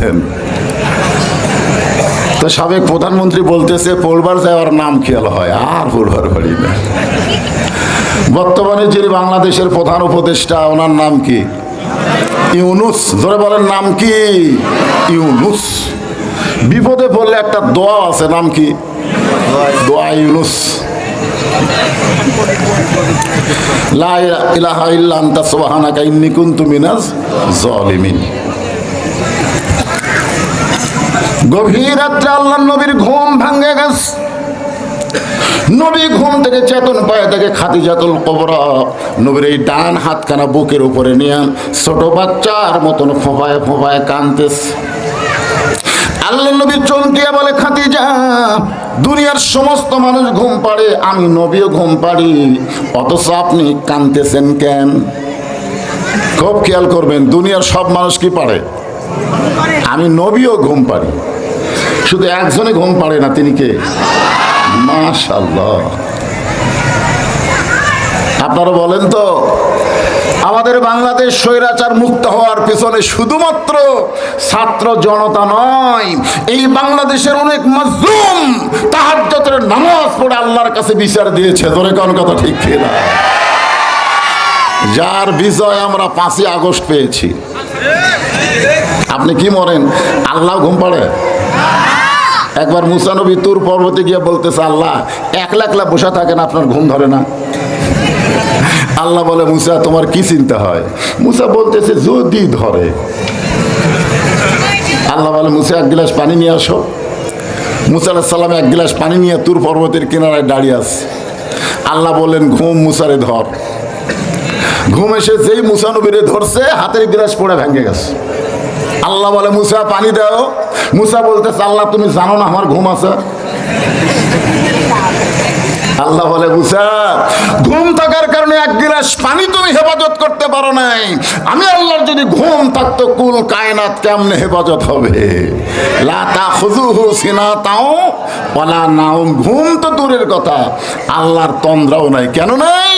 বলছেন। তো সাবেক প্রধানমন্ত্রী বলতেছে পড়বার যাওয়ার নাম খেয়াল হয়, আর পড়বার পারি না। বর্তমানে যিনি বাংলাদেশের প্রধান উপদেষ্টা, ওনার নাম কি? ইউনুস। ধরে বলেন, নাম কি? ইউনুস। বিপদে পড়লে একটা দোয়া আছে, নাম কি? দোয়া ইউনুস। লা ইলাহা ইল্লা আনতা সুবহানাকা, ইন্নী কুনতু মিনাজ জালিমিন। গভীর রাত্রে আল্লাহ নবীর ঘুম ভাঙ্গে গেছে। নবী ঘুম থেকে চেতন পায়ে থেকে খাদিজাতুল কবরা। নবীর এই ডান হাতখানা বুকের উপরে নিয়ে ছোট বাচ্চার মতন ফোপায় ফোপায় কানতেছে আল্লাহ নবী চমকিয়া বলে, খাদিজা, দুনিয়ার সমস্ত মানুষ ঘুম পাড়ে, আমি নবীও ঘুম পাড়ি। অথচ আপনি কানতেছেন কেন? খুব খেয়াল করবেন, দুনিয়ার সব মানুষ কি পারে? আমি নবীও ঘুম পারি শুধু একজনে ঘুম পারে না, তিনি কে? মাশাল্লাহ আপনারা বলেন তো, আমাদের বাংলাদেশ স্বৈরাচার মুক্ত হওয়ার পেছনে শুধুমাত্র ছাত্র জনতা নয়, এই বাংলাদেশের অনেক মজলুম তাহাজ্জতের নামাজ পড়ে আল্লাহর কাছে বিচার দিয়েছে। ধরে কোন কথা ঠিক না যার বিজয় আমরা পাঁচই আগস্ট পেয়েছি। আপনি কি মরেন? আল্লাহ ঘুম পাড়ে? একবার মুসানবী তুর পর্বতে গিয়ে বলতেছে, আল্লাহ, একলা একলা বসে থাকেন, আপনার ঘুম ধরে না? আল্লাহ বলে, মুসা, তোমার কি চিন্তা হয়? মুসা বলতেছে, যদি ধরে। আল্লাহ বলে, মুসা, এক গিলাস পানি নিয়ে আসো। মুসা আলাহ এক গিলাস পানি নিয়ে তুর পর্বতের কিনারায় দাঁড়িয়ে আছে। আল্লাহ বললেন, ঘুম মুসারে ধর। ঘুম এসে যেই মুসানবীরে ধরছে, হাতের গিলাস পড়ে ভেঙে গেছে। আল্লাহ বলে, মুসা, পানি দাও। মুসা বলতেছে আল্লাহ, তুমি জানো না আমার ঘুম আছে? আল্লাহ বলে, মুসা, ঘুম থাকার কারণে এক গিলাস পানি তুমি হেফাজত করতে পারো নাই। আমি আল্লাহর যদি ঘুম থাকতো, কুল কায়নাত কেমনে হেফাজত হবে? লাতা খুজুহু সিনা তাও ওলা নাও ঘুম তো দূরের কথা, আল্লাহর তন্দ্রাও নাই। কেন নাই?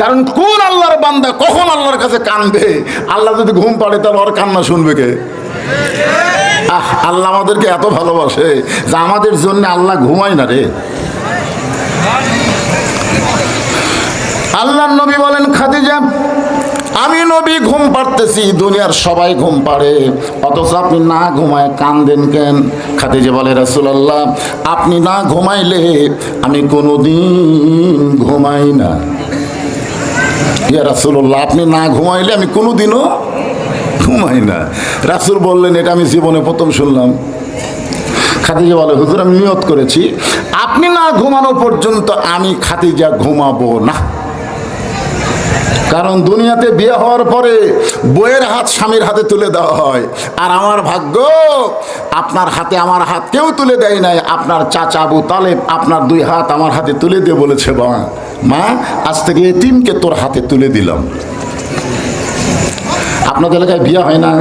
কারণ কোন আল্লাহর বান্দা কখন আল্লাহর কাছে কানবে? আল্লাহ যদি ঘুম পাড়ে, তাহলে ওর কান্না শুনবে কে? আহ, আল্লাহ আমাদেরকে এত ভালোবাসে যে আমাদের জন্য আল্লাহ ঘুমায় না রে। আল্লাহ নবী বলেন, খাদিজা, আমি নবী ঘুম পাড়তেছি, দুনিয়ার সবাই ঘুম পাড়ে। অথচ আপনি না ঘুমায় কান দেন কেন? খাদিজা বলে, রাসূলুল্লাহ, আপনি না ঘুমাইলে আমি কোনোদিন ঘুমাই না। ইয়া রাসূলুল্লাহ, আপনি না ঘুমাইলে আমি কোনোদিনও ঘুমাই না। রাসূল বললেন, এটা আমি জীবনে প্রথম শুনলাম। খাদিজা বলে, হুজুর, আমি নিয়ত করেছি। আপনি না ঘুমানো পর্যন্ত আমি খাদিজা ঘুমাবো না। কারণ দুনিয়াতে বিয়ে হওয়ার পরে বইয়ের হাত স্বামীর হাতে তুলে দেওয়া হয়। আর আমার ভাগ্য, আপনার হাতে আমার হাত কেউ তুলে দেয় নাই। আপনার চাচা আবু তালেব, আপনার দুই হাত আমার হাতে তুলে দিয়ে বলেছে বা মা, আজ থেকে এতিমকে তোর হাতে তুলে দিলাম। আপনাদের এলাকায় বিয়ে হয় না।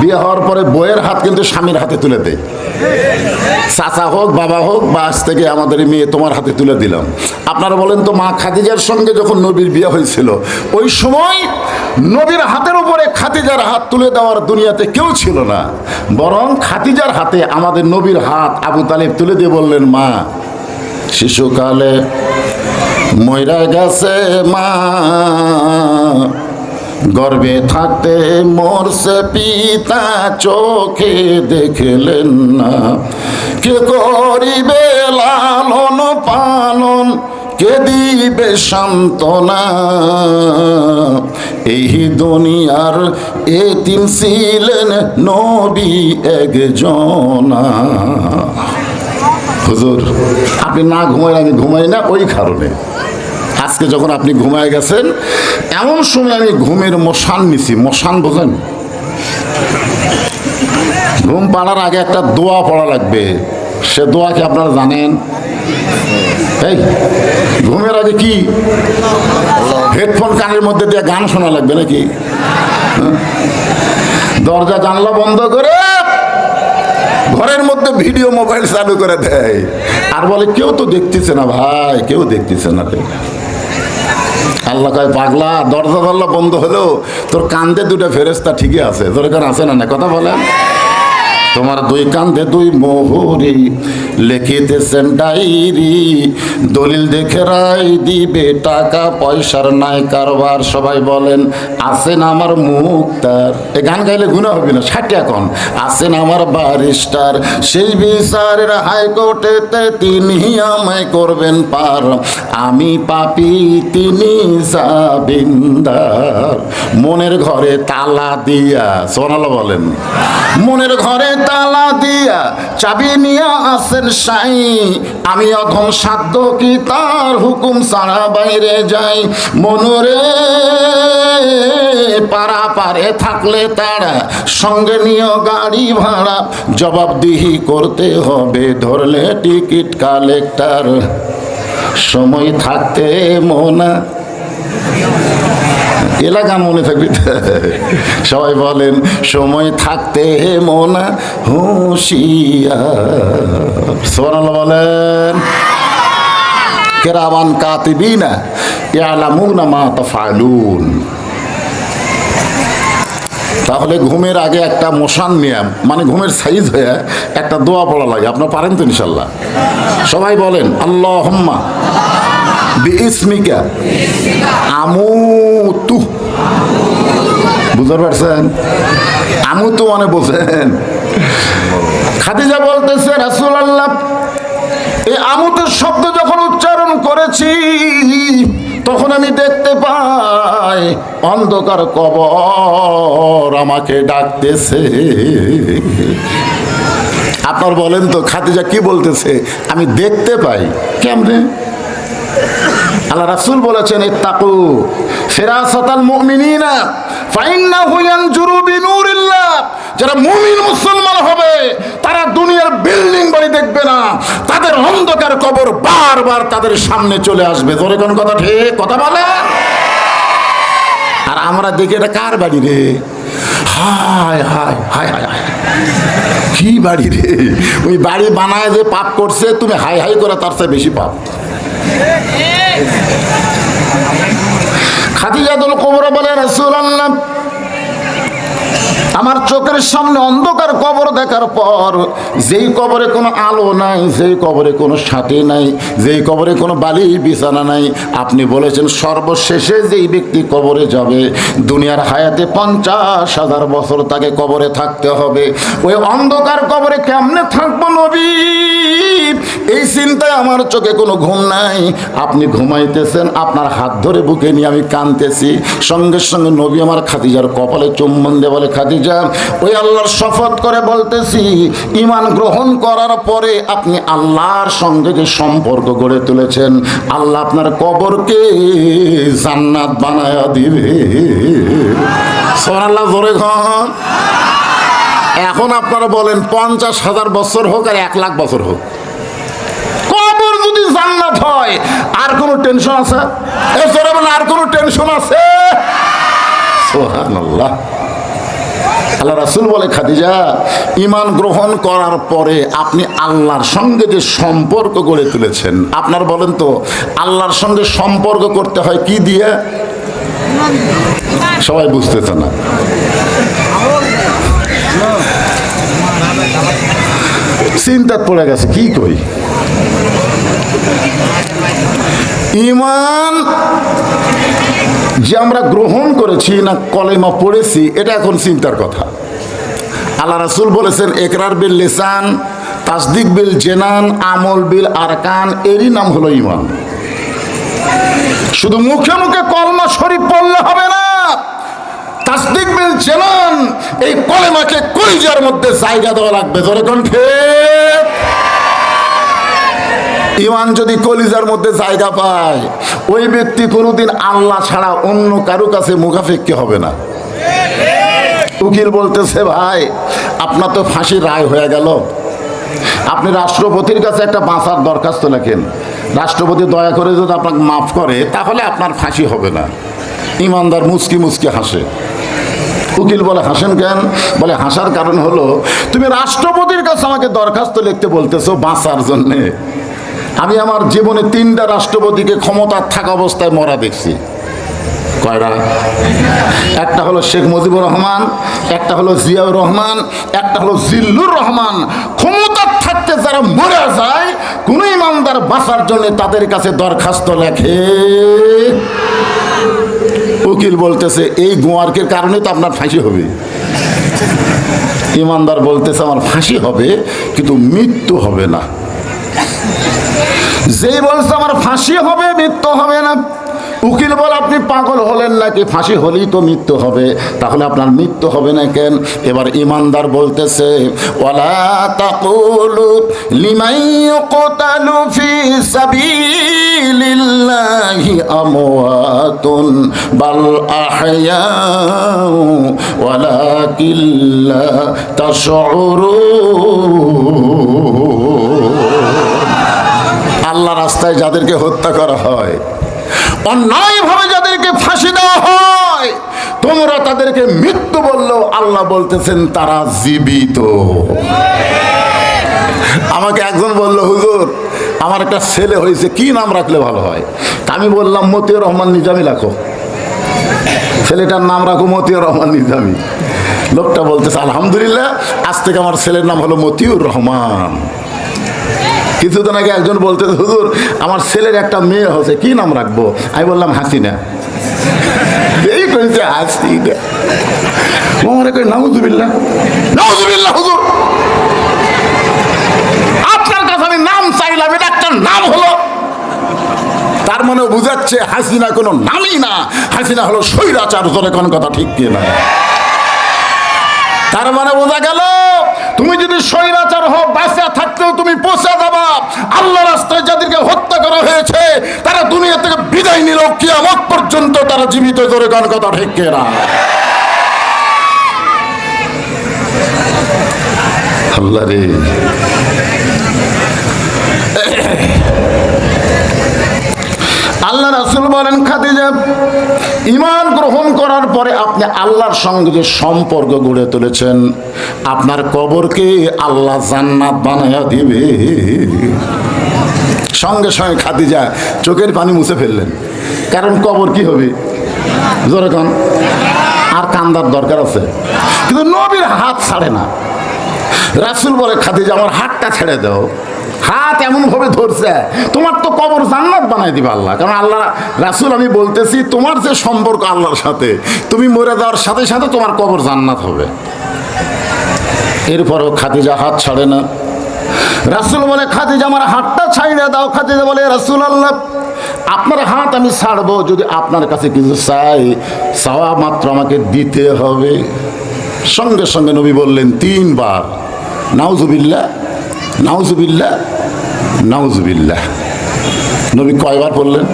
বিয়ে হওয়ার পরে বইয়ের হাত কিন্তু স্বামীর হাতে তুলে দেয়। চাচা হোক, বাবা হোক, বা আজ থেকে আমাদের মেয়ে তোমার হাতে তুলে দিলাম। আপনারা বলেন তো, মা খাদিজার সঙ্গে যখন নবীর বিয়ে হয়েছিল, ওই সময় নবীর হাতের উপরে খাতিজার হাত তুলে দেওয়ার দুনিয়াতে কেউ ছিল না। বরং খাতিজার হাতে আমাদের নবীর হাত আবু তালেব তুলে দিয়ে বললেন, মা, শিশুকালে ময়রা গেছে মা। গর্বে থাকতে মরছে পিতা, চোখে দেখলেন না। কে করিবে লালন পালন, কে দিবে সান্ত্বনা? এই দুনিয়ার এতিম ছিলেন নবী একজনা। হুজুর, আপনি না ঘুমাই আমি ঘুমাই না, ওই কারণে। আজকে যখন আপনি ঘুমায় গেছেন, এমন সময় আমি ঘুমের মশান নিছি। মশান বোঝেন? ঘুম পাড়ার আগে একটা দোয়া পড়া লাগবে। সে দোয়া কি আপনারা জানেন? এই, ঘুমের আগে কি? হেডফোন কানের মধ্যে দিয়ে গান শোনা লাগবে নাকি? হ্যাঁ? দরজা জানলা বন্ধ করে ঘরের মধ্যে ভিডিও মোবাইল চালু করে দেয়। আর বলে, কেউ তো দেখতেছে না ভাই, কেউ দেখতেছে না আল্লাহ কয়, পাগলা, দরজা দরজা বন্ধ হলেও তোর কান্দে দুটো ফেরেস্তা ঠিকই আছে। তোর এখানে আছে না না কথা বলেন। তোমার দুই কান্ধে দুই মোহরি লিখিতেছেন ডায়েরি। দলিল দেখে রায় দিবে টাকা, পয়সার নাই কারবার। সবাই বলেন আছেন আমার মুক্তার? এ গান গাইলে গুণা হবে না ষাট এখন আছেন আমার বারিস্টার? সেই বিচারের হাইকোর্টেতে তিনি আমায় করবেন পার। আমি পাপি, তিনি মনের ঘরে তালা দিয়া, সোনালা বলেন, মনের ঘরে তালা দিয়া চাবি নিয়ে আসেন সাই। আমি অধম সাধ্য কি তার হুকুম ছাড়া বাইরে যাই? মনরে পারা পারে থাকলে তারা সঙ্গে নিয়ে গাড়ি ভাড়া। জবাবদিহি করতে হবে, ধরলে টিকিট কালেক্টর। সময় থাকতে মোনা এলাকা মনে থাকবে। সবাই বলেন সময় থাকতে মোনা হুঁশিয়ার। সোনাল বলেন কেরাবান কেরামান কাতিবিনা ইয়ালামুনা মা তাফালুন। তাহলে ঘুমের আগে একটা মোশান নিয়ম মানে ঘুমের সাইজ হয়ে একটা দোয়া পড়া লাগে। আপনার পারেন তো ইনশাল্লাহ। সবাই বলেন আল্লাহ হম্মা বিস্মিকা আমুতু বুঝতে পারছেন? আমুতু মানে বোঝেন। খাদিজা বলতেছে রাসুল আল্লাহ এই আমুতের শব্দ যখন উচ্চারণ করেছি, তখন আমি দেখতে পাই অন্ধকার কবর আমাকে ডাকতেছে। আপনার বলেন তো, খাদিজা কি বলতেছে? আমি দেখতে পাই। কেমনে? আল্লাহ রাসূল বলেছেন, ইত্তাকু ফিরাসাতাল মুমিনিনা। ফাইন্নাহু ইয়ানজুরু বিনুরিল্লাহ যারা মুমিন মুসলমান হবে, তারা দুনিয়ার বিল্ডিং বাড়ি দেখবে না। তাদের অন্ধকার কবর বারবার তাদের সামনে চলে আসবে। তোরে কোন কথা ঠিক, কথা বলে? আর আমরা দেখি এটা কার বাড়ি রে? হায় হায় হায় হায় হায়। কি বাড়ি রে? ওই বাড়ি বানায় যে পাপ করছে, তুমি হাই হাই করে তার চেয়ে বেশি পাপ। খাদিজাতুল কুবরা বলে রাসূলুল্লাহ আমার চোখের সামনে অন্ধকার কবর দেখার পর, যেই কবরে কোনো আলো নাই, যেই কবরে কোনো সাথী নাই, যেই কবরে কোনো বালি, বিছানা নাই, আপনি বলেছেন সর্বশেষে যেই ব্যক্তি কবরে যাবে, দুনিয়ার হায়াতে পঞ্চাশ হাজার বছর তাকে কবরে থাকতে হবে। ওই অন্ধকার কবরে কেমনে থাকব নবী? এই চিন্তায় আমার চোখে কোনো ঘুম নাই। আপনি ঘুমাইতেছেন, আপনার হাত ধরে বুকে নিয়ে আমি কানতেছি সঙ্গে সঙ্গে নবী আমার খাদিজার কপালে চুম্বন দিয়ে বলে, খাদিজা ওই আল্লাহর শপথ করে বলতেছি ইমান গ্রহণ করার পরে আপনি আল্লাহর সঙ্গে যে সম্পর্ক গড়ে তুলেছেন, আল্লাহ আপনার কবরকে জান্নাত বানায়া দিবে। সোনাল্লাহ জোরে ঘন এখন আপনারা বলেন, পঞ্চাশ হাজার বছর হোক আর এক লাখ বছর হোক। কবর যদি জান্নাত হয়, আর কোনো টেনশন আছে? আর কোনো টেনশন আছে? সুবহানাল্লাহ। আল্লাহ রাসুল বলে, খাদিজা ইমান গ্রহণ করার পরে আপনি আল্লাহর সঙ্গে যে সম্পর্ক গড়ে তুলেছেন, আপনার বলেন তো, আল্লাহর সঙ্গে সম্পর্ক করতে হয় কি দিয়ে? সবাই বুঝতেছে না। চিন্তাত পড়ে গেছে, কি কই ইমান যে আমরা গ্রহণ করেছি না কলেমা পড়েছি, এটা এখন চিন্তার কথা। আল্লাহ রাসুল বলেছেন একরার বিল লেসান, তাসদিক বিল জেনান, আমল বিল আরকান এরই নাম হলো ইমান শুধু মুখে মুখে কলমা শরীফ পড়লে হবে না। তাসদিক বিল জেনান, এই কলেমাকে কলিজার মধ্যে জায়গা দেওয়া লাগবে। ধরে কোন ঠিক ইমান যদি কলিজার মধ্যে জায়গা পায়, ওই ব্যক্তি কোনোদিন আল্লাহ ছাড়া অন্য কারও কাছে মুখাফেক্ষি হবে না। উকিল বলতেছে, ভাই, আপনার তো ফাঁসির রায় হয়ে গেল। আপনি রাষ্ট্রপতির কাছে একটা বাঁচার দরখাস্ত লেখেন। রাষ্ট্রপতি দয়া করে যদি আপনাকে মাফ করে, তাহলে আপনার ফাঁসি হবে না। ইমানদার মুচকি মুচকি হাসে। উকিল বলে, হাসেন কেন? বলে, হাসার কারণ হলো, তুমি রাষ্ট্রপতির কাছে আমাকে দরখাস্ত লিখতে বলতেছো বাঁচার জন্যে। আমি আমার জীবনে তিনটা রাষ্ট্রপতিকে ক্ষমতার থাকা অবস্থায় মরা দেখছি। কয়রা একটা হলো শেখ মুজিবুর রহমান, একটা হলো জিয়াউর রহমান, একটা হলো জিল্লুর রহমান। ক্ষমতার থাকতে যারা মরে যায়, কোন ইমানদার বাঁচার জন্য তাদের কাছে দরখাস্ত লেখে। উকিল বলতেছে, এই গোয়ার্কের কারণে তো আপনার ফাঁসি হবে। ইমানদার বলতেছে, আমার ফাঁসি হবে, কিন্তু মৃত্যু হবে না। যেই বলছে আমার ফাঁসি হবে, মৃত্যু হবে না। উকিল বল, আপনি পাগল হলেন নাকি ফাঁসি হলেই তো মৃত্যু হবে। তাহলে আপনার মৃত্যু হবে না কেন? এবার ইমানদার বলতেছে, ওয়ালা বাল আহয়াউ ওয়ালাকিন লা তাশউরুন। আল্লাহ রাস্তায় যাদেরকে হত্যা করা হয়, অন্যায়ভাবে যাদেরকে ফাঁসি দেওয়া হয়, তোমরা তাদেরকে মৃত্যু বললেও আল্লাহ বলতেছেন, তারা জীবিত। আমাকে একজন বলল, হুজুর, আমার একটা ছেলে হয়েছে, কি নাম রাখলে ভালো হয়? আমি বললাম, মতিউর রহমান নিজামি রাখো। ছেলেটার নাম রাখো মতিউর রহমান নিজামি। লোকটা বলতেছে, আলহামদুলিল্লাহ, আজ থেকে আমার ছেলের নাম হলো মতিউর রহমান। কিছুদিন আগে একজন বলতে, হুজুর, আমার ছেলের একটা মেয়ে হচ্ছে কি নাম রাখব? আমি বললাম, হাসিনা। এই করেছে হাসিনা। মনে হুজুর। আপনার কাছে আমি নাম চাইলাম, এটা একটা নাম হলো। তার মানে বুঝাচ্ছে, হাসিনা কোনো নামই না। হাসিনা হলো স্বৈরাচার, জোরে কোন কথা ঠিক কি না? তার মানে বোঝা গেল, তুমি যদি স্বৈরাচার হও বাঁচা থাকতেও তুমি পৌঁছে যাবা আল্লাহ রাস্তায় যাদেরকে হত্যা করা হয়েছে, তারা দুনিয়া থেকে বিদায় নিল, কিয়ামত পর্যন্ত তারা জীবিত করে গান কথা ঠেকে না আল্লাহ রে। আল্লাহ রাসুল বলেন, খাদিজা ইমান গ্রহণ করার পরে আপনি আল্লাহর সঙ্গে যে সম্পর্ক গড়ে তুলেছেন, আপনার কবরকে আল্লাহ জান্নাত বানায়া দিবে। সঙ্গে সঙ্গে খাদিজা চোখের পানি মুছে ফেললেন। কারণ কবর কি হবে? জোরে কন। আর কান্দার দরকার আছে। কিন্তু নবীর হাত ছাড়ে না। রাসুল বলে, খাদিজা, আমার হাতটা ছেড়ে দাও। হাত এমন ভাবে ধরছে, তোমার তো কবর জান্নাত বানাই দিবে আল্লাহ। কারণ আল্লাহ, রাসুল আমি বলতেছি, তোমার যে সম্পর্ক আল্লাহর সাথে, তুমি মরে যাওয়ার সাথে সাথে তোমার কবর জান্নাত হবে। এরপরও খাদিজা হাত ছাড়ে না। রাসুল বলে, খাদিজা আমার হাতটা ছাইড়ে দাও। খাদিজা বলে রাসুল আল্লাহ আপনার হাত আমি ছাড়বো যদি আপনার কাছে কিছু চাই। চাওয়া মাত্র আমাকে দিতে হবে। সঙ্গে সঙ্গে নবী বললেন, তিনবার। নাউজুবিল্লা নাউজুবিল্লা নাউজুবিল্লাহ। নবী কয়বার বললেন?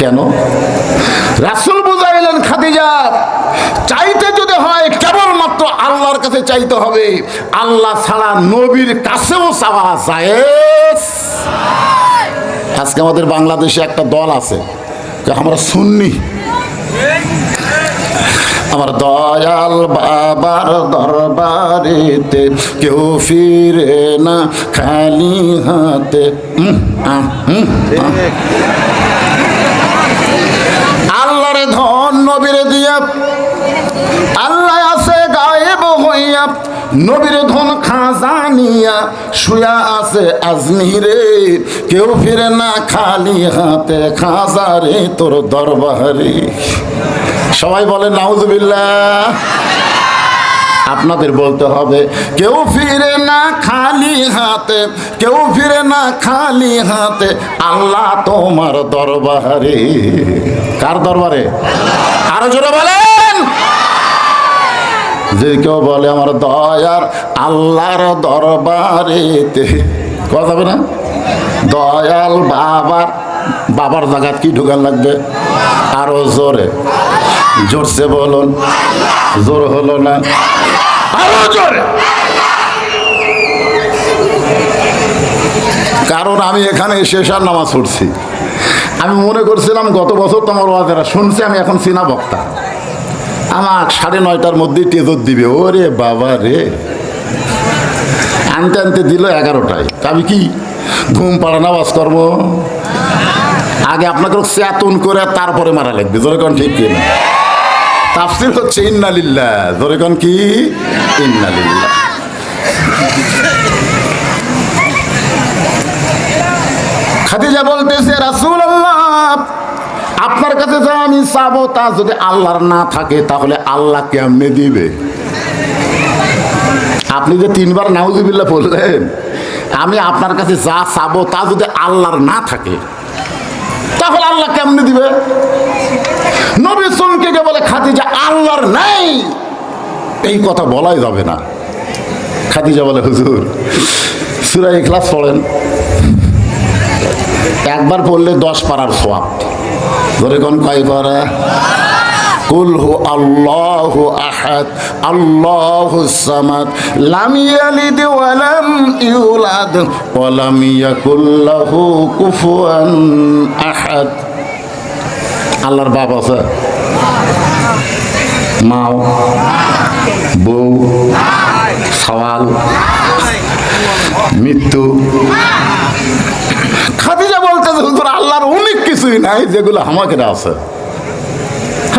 কেন? রাসুল বুঝাইলেন, খাদিজা, চাইতে যদি হয় কেবলমাত্র আল্লাহর কাছে চাইতে হবে। আল্লাহ ছাড়া নবীর কাছেও চাওয়া যায় আজকে আমাদের বাংলাদেশে একটা দল আছে আমরা সুন্নি। আমার দয়াল বাবার দরবারেতে কেউ ফিরে না খালি হাতে। আল্লাহরে ধন নবীরে দিয়া। আল্লাহ আছে গায়েব হইয়া। নবীর ধন খাজানিয়া শুয়া আছে আজমিরে। কেউ ফিরে না খালি হাতে খাজারে তোর দরবারে। সবাই বলে নাউজুবিল্লাহ। আপনাদের বলতে হবে, কেউ ফিরে না খালি হাতে, কেউ ফিরে না খালি হাতে, আল্লাহ তোমার দরবারে। কার দরবারে? আরও জোরে বলেন। যে কেউ বলে, আমার দয়ার আল্লাহর দরবারেতে। কথা হবে না? দয়াল বাবার বাবার জায়গাত কি ঢুকান লাগবে? আরও জোরে। জোরছে বলুন জোর হলো না। আরও জোরে। কারণ আমি এখানে শেষার নামাজ পড়ছি। আমি মনে করছিলাম গত বছর তোমার ওয়াজেরা শুনছি, আমি এখন সিনা বক্তা। আমার সাড়ে নয়টার মধ্যেই টেজর দিবে। ওরে বাবা রে। আনতে আনতে দিল এগারোটায়। আমি কি ঘুম পাড়া নামাজ করব? আগে আপনাকে চেতন করে তারপরে মারা লাগবে। জোরে কোন ঠিক কিনা? তাফসির হচ্ছে ইন্নালিল্লাহ। জোরে কোন কি? ইন্নালিল্লাহ। খাদিজা বলতেছে রাসূল আপনার কাছে যা আমি চাবো তা যদি আল্লাহর না থাকে, তাহলে আল্লাহ কেমনে দিবে? আপনি যে তিনবার নাউজুবিল্লাহ বললেন, আমি আপনার কাছে যা চাবো তা যদি আল্লাহর না থাকে, তাহলে আল্লাহ কেমনে দিবে নবী চমকে গিয়ে বলে খাদিজা আল্লাহর নাই এই কথা বলাই যাবে না। খাদিজা বলে, হুজুর সুরাই ক্লাস পড়েন। একবার পড়লে দশ পারার সোয়াব ধরে কোন কয় পারা? কুল হু আল্লাহু আহাদ, আল্লাহু সামাদ, লাম ইয়ালিদ ওয়া লাম ইউলাদ, ওয়া লাম ইয়াকুল লাহু কুফুয়ান আহাদ। আল্লাহর বাপ আছে। মাও। বউ, সওয়াল, মৃত্যু। খাদিজা বলতেছে হুজুর, আল্লাহর অনেক কিছুই নাই যেগুলো আমাকে আছে।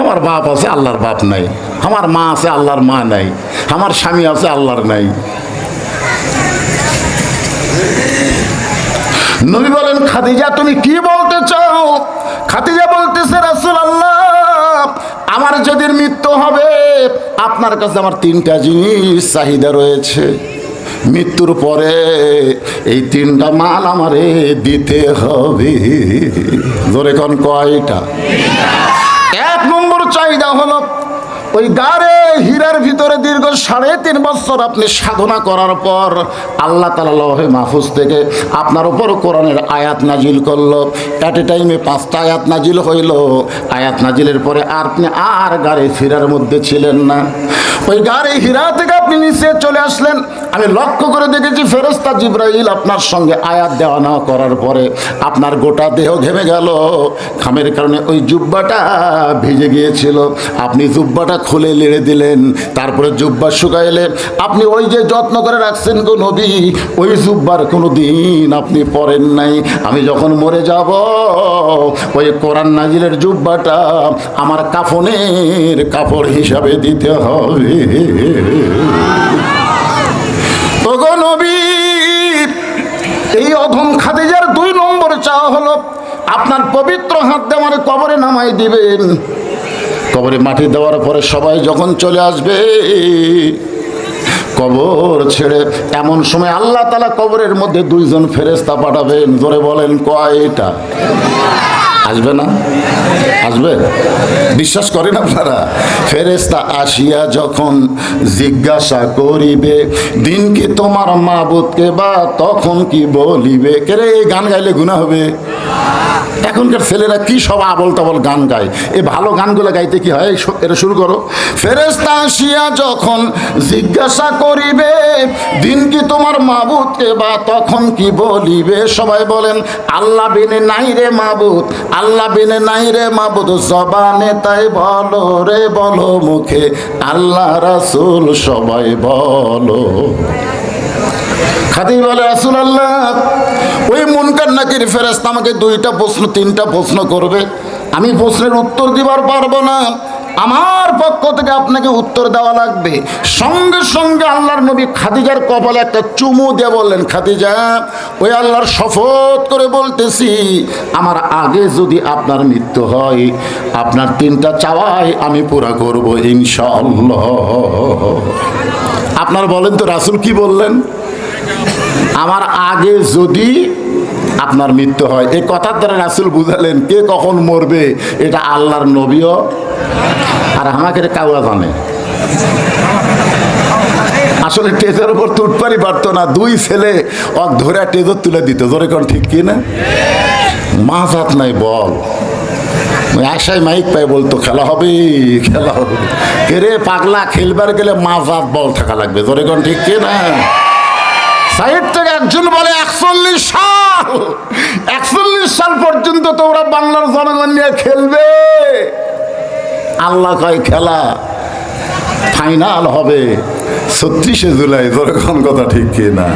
আমার বাপ আছে, আল্লাহর বাপ নাই। আমার মা আছে, আল্লাহর মা নাই। আমার স্বামী আছে, আল্লাহর নাই। নবী বলেন, খাদিজা, তুমি কি বলতে চাও? খাদিজা বলতেছে রাসূল যদি মৃত্যু হবে, আপনার কাছে আমার তিনটা জিনিস চাহিদা রয়েছে। মৃত্যুর পরে এই তিনটা মাল আমারে দিতে হবে। ধরে কয়টা এক নম্বর চাহিদা হলো ওই গাড়ে, হীরার ভিতরে দীর্ঘ সাড়ে তিন বছর আপনি সাধনা করার পর আল্লাহ তালা লহে মাহফুজ থেকে আপনার উপর কোরআনের আয়াত নাজিল করল। অ্যাট এ টাইমে পাঁচটা আয়াত নাজিল হইল। আয়াত নাজিলের পরে আপনি আর গাড়ি ফিরার মধ্যে ছিলেন না। ওই গাড়ি, হীরা থেকে আপনি নিচে চলে আসলেন। আমি লক্ষ্য করে দেখেছি ফেরস্তা জিব্রাইল আপনার সঙ্গে আয়াত দেওয়া না করার পরে আপনার গোটা দেহ ঘেমে গেল। ঘামের কারণে ওই জুব্বাটা ভিজে গিয়েছিল। আপনি জুব্বাটা খুলে লেড়ে দিলেন, তারপরে জুব্বা শুকাইলে, আপনি ওই যে যত্ন করে রাখছেন গো নবী, ওই জুব্বার কোনো দিন আপনি পরেন নাই। আমি যখন মরে যাব, ওই কোরআন নাজিলের জুব্বাটা আমার কাফনের কাপড় হিসাবে দিতে হবে। এই অধম খাদিজার দুই নম্বর চাওয়া হলো, আপনার পবিত্র হাত দিয়ে আমার কবরে নামাই দিবেন। কবরে মাটি দেওয়ার পরে সবাই যখন চলে আসবে, কবর ছেড়ে এমন সময় আল্লাহ তালা কবরের মধ্যে দুইজন ফেরেস্তা পাঠাবেন। ধরে বলেন, কয়টা? আসবে না? আসবে? বিশ্বাস করেন আপনারা? ফেরেস্তা আসিয়া যখন জিজ্ঞাসা করিবে, দিন কি তোমার মাবুদকে বা তখন কি বলিবে? কেরে এই গান গাইলে গুণা হবে? এখনকার ছেলেরা কি সব আবল তাবল গান গায়? এই ভালো গানগুলো গাইতে কি হয়? এটা শুরু করো। ফেরেস্তা আসিয়া যখন জিজ্ঞাসা করিবে, দিন কি তোমার মাবুদকে বা তখন কি বলিবে? সবাই বলেন, আল্লাহ বিনে নাই রে মাবুদ আল্লাহ বিনে নাই রে মাবুদ জবানে তাই বলো রে, বলো মুখে, আল্লাহ রাসূল সবাই বলো। খাদি বলে রাসুল আল্লাহ ওই মুনকার নাকির ফেরেস্ত আমাকে দুইটা প্রশ্ন, তিনটা প্রশ্ন করবে। আমি প্রশ্নের উত্তর দিবার পারব না। আমার পক্ষ থেকে আপনাকে উত্তর দেওয়া লাগবে। সঙ্গে সঙ্গে আল্লাহর নবী খাদিজার কপালে একটা চুমু দিয়ে বললেন, খাদিজা, ওই আল্লাহর শপথ করে বলতেছি, আমার আগে যদি আপনার মৃত্যু হয়, আপনার তিনটা চাওয়াই আমি পুরা করব ইনশাআল্লাহ। আপনার বলেন তো রাসুল কি বললেন? আমার আগে যদি আপনার মৃত্যু হয়। এই কথার দ্বারা রাসুল বুঝালেন, কে কখন মরবে এটা আল্লাহর নবীও আর আমাকে কাউয়া জানে। আসলে টেজের উপর তুটপারি পারতো না, দুই ছেলে অক ধরে টেজর তুলে দিত। জোরে কোন ঠিক কি না? মাছ হাত নাই বল। আশায় মাইক পাই বলতো, খেলা হবে খেলা হবে। কেরে পাগলা, খেলবার গেলে মাছ হাত বল থাকা লাগবে। জোরে কোন ঠিক কি না? সাইড একজন বলে একচল্লিশ সাল। একচল্লিশ সাল পর্যন্ত তোমরা বাংলার জনগণ নিয়ে খেলবে। আল্লাহ কয়, খেলা ফাইনাল হবে। ছত্রিশে জুলাই যেরকম কথা ঠিক কি না?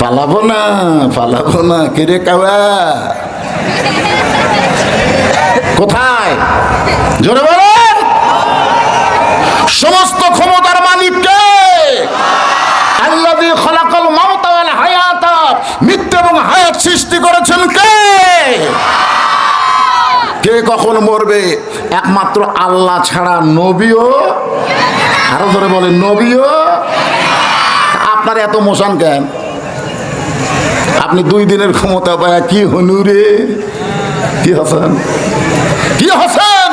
পালাবো না পালাবো না কেরে কাবা কোথায়? জোরে বলেন। সমস্ত ক্ষমতার মালিক কে আল্লাযী খলাকাল মাউতা ওয়াল হায়াতা। মৃত্যু এবং হায়াত সৃষ্টি করেছেন কে? কে কখন মরবে? একমাত্র আল্লাহ ছাড়া নবীও, আরও ধরে বলে নবীও। আপনার এত মোশন কেন? আপনি দুই দিনের ক্ষমতা পায় কি হনুরে কি হাসান? কি হাসান?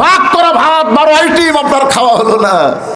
পাক করা ভাত বারো আইটিম আপনার খাওয়া হলো না।